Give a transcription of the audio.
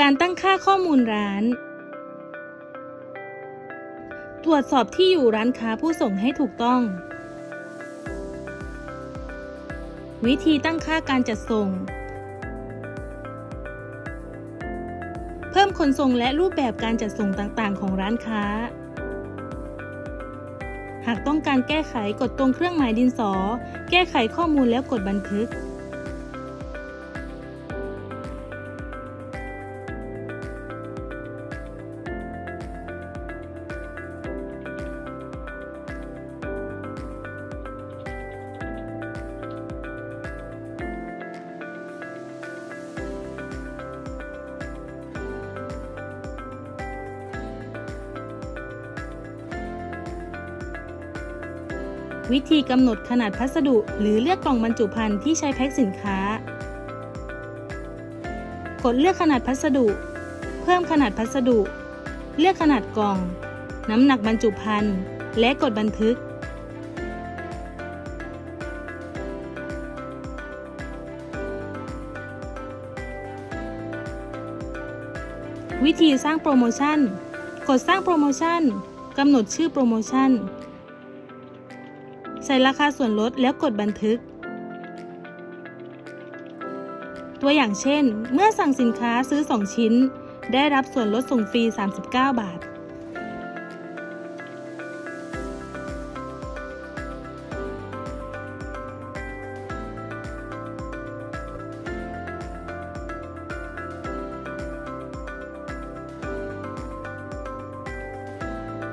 การตั้งค่าข้อมูลร้าน ตรวจสอบที่อยู่ร้านค้าผู้ส่งให้ถูกต้อง วิธีตั้งค่าการจัดส่ง เพิ่มขนส่งและรูปแบบการจัดส่งต่างๆ ของร้านค้า หากต้องการแก้ไขกดตรงเครื่องหมายดินสอ แก้ไขข้อมูลแล้วกดบันทึก วิธีกำหนดขนาดพัสดุ หรือเลือกกล่องบรรจุภัณฑ์ที่ใช้แพ็คสินค้า กดเลือกขนาดพัสดุ เพิ่มขนาดพัสดุ เลือกขนาดกล่อง น้ำหนักบรรจุภัณฑ์ และกดบันทึกวิธีสร้างโปรโมชั่น กดสร้างโปรโมชั่น กำหนดชื่อโปรโมชั่น ใส่ราคาส่วนลดแล้วกดบันทึก ตัวอย่างเช่น เมื่อสั่งสินค้าซื้อ 2 ชิ้น ได้รับส่วนลดส่งฟรี 39 บาท